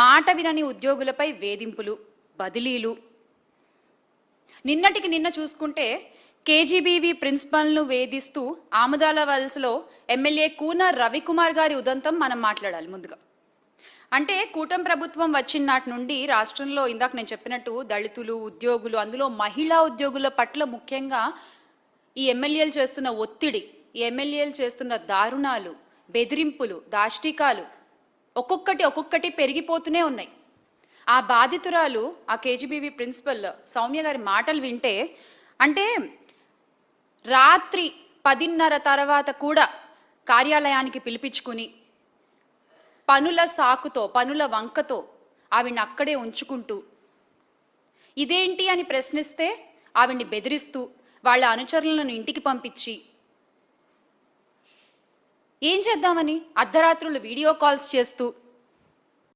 మాట వినని ఉద్యోగులపై వేధింపులు బదిలీలు. నిన్నటికి నిన్న చూసుకుంటే కేజీబీవీ ప్రిన్సిపల్ను వేధిస్తూ ఆముదాల వలసలో ఎమ్మెల్యే కూన రవికుమార్ గారి ఉదంతం మనం మాట్లాడాలి ముందుగా. అంటే కూటమి ప్రభుత్వం వచ్చిన నాటి నుండి రాష్ట్రంలో ఇందాక నేను చెప్పినట్టు దళితులు ఉద్యోగులు అందులో మహిళా ఉద్యోగుల పట్ల ముఖ్యంగా ఈ ఎమ్మెల్యేలు చేస్తున్న ఒత్తిడి ఈ ఎమ్మెల్యేలు చేస్తున్న దారుణాలు బెదిరింపులు దాష్టికాలు ఒక్కొక్కటి ఒక్కొక్కటి పెరిగిపోతూనే ఉన్నాయి. ఆ బాధితురాలు ఆ కేజీబీవి ప్రిన్సిపల్ సౌమ్య గారి మాటలు వింటే అంటే రాత్రి పదిన్నర తర్వాత కూడా కార్యాలయానికి పిలిపించుకుని పనుల సాకుతో పనుల వంకతో ఆవిడ్ని అక్కడే ఉంచుకుంటూ ఇదేంటి అని ప్రశ్నిస్తే ఆవిడ్ని బెదిరిస్తూ వాళ్ళ అనుచరులను ఇంటికి పంపించి ఏం చేద్దామని అర్ధరాత్రులు వీడియో కాల్స్ చేస్తూ